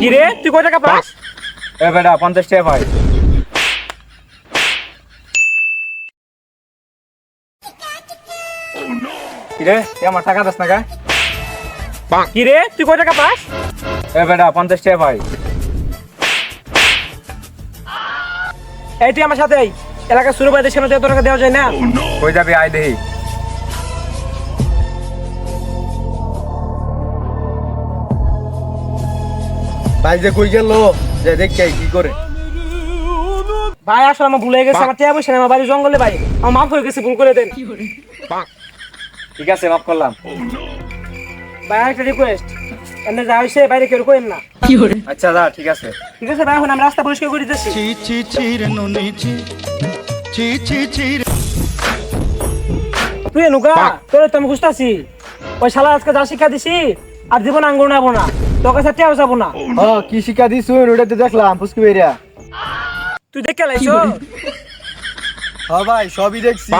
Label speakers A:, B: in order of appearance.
A: কি রে তুই কয় টাকা পাস?
B: এ বেটা পঞ্চাশ টাকা ভাই কিরে তুই আমার টাকা দাস না গা?
A: কি রে তুই কয় টাকা পাস?
B: এ বেটা পঞ্চাশ টাকা ভাই
A: এই তুই আমার সাথে আই। এলাকা শুরু করে সামনে এত টাকা দেওয়া যায় না।
B: কই যাবি আয় দেহি
C: ভাই যে কই গেল? যে দেখে কি করে।
A: ভাই আসলে আমার ভুলে গেছে আমার টিয়া পয়সা আমার বাড়ি জঙ্গলে ভাই। আমার মাফ হয়ে গেছে ভুল করে দেন।
B: ঠিক আছে মাফ করলাম।
A: ভাই একটা রিকোয়েস্ট এমনি যা হয়েছে বাইরে কেউ করেন না।
B: আচ্ছা দা ঠিক আছে।
A: ঠিক আছে ভাই এখন আমি রাস্তা পরিষ্কার করে দিতেছি।
D: ছি ছি ছি রে নুনি ছি। ছি ছি ছি রে।
A: তুই নুকা তোর তো আমি বুঝতেছি ওই শালা আজকে যা শিক্ষা দিছি আর জীবন আঙ্গুর নাবো না। তোর কাছে টেও যাব না।
C: হ কি শিক্ষা দিছুন ওটা তো দেখলাম ফুসকি বেরিয়া
A: তুই দেখে লাইছো?
C: হ ভাই সবই দেখছি।